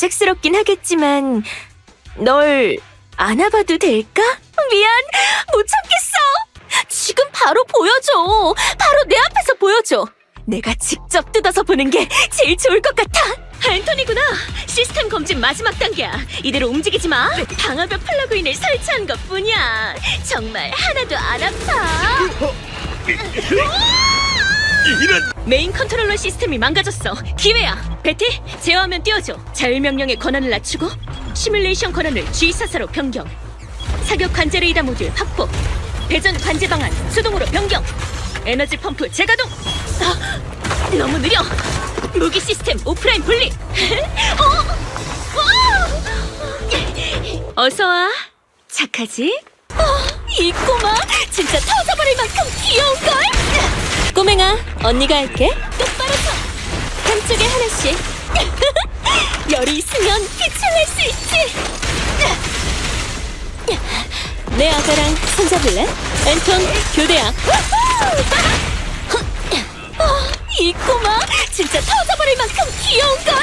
갑작스럽긴 하겠지만 널 안아봐도 될까? 미안, 못 참겠어. 지금 바로 보여줘. 바로 내 앞에서 보여줘. 내가 직접 뜯어서 보는 게 제일 좋을 것 같아. 앤토니구나. 시스템 검진 마지막 단계야. 이대로 움직이지 마. 방화벽 플러그인을 설치한 것 뿐이야. 정말 하나도 안 아파. 이런 메인 컨트롤러 시스템이 망가졌어. 기회야. 베티, 제어하면 띄워줘. 자율명령의 권한을 낮추고 시뮬레이션 권한을 G44로 변경. 사격 관제 레이더 모듈 확보. 대전 관제 방안 수동으로 변경. 에너지 펌프 재가동. 아, 너무 느려. 무기 시스템 오프라인 분리. 어, 어서 와. 착하지? 어, 이 꼬마 진짜 터져버릴 만큼 귀여운 걸? 꼬맹아, 언니가 할게. 똑바로 서. 한쪽에 하나씩. 열이 있으면 빛을 낼 수 있지. 내 아가랑 손잡을래? 앤톤, 교대야. 어, 이 꼬마 진짜 터져버릴 만큼? 폭발력 테스트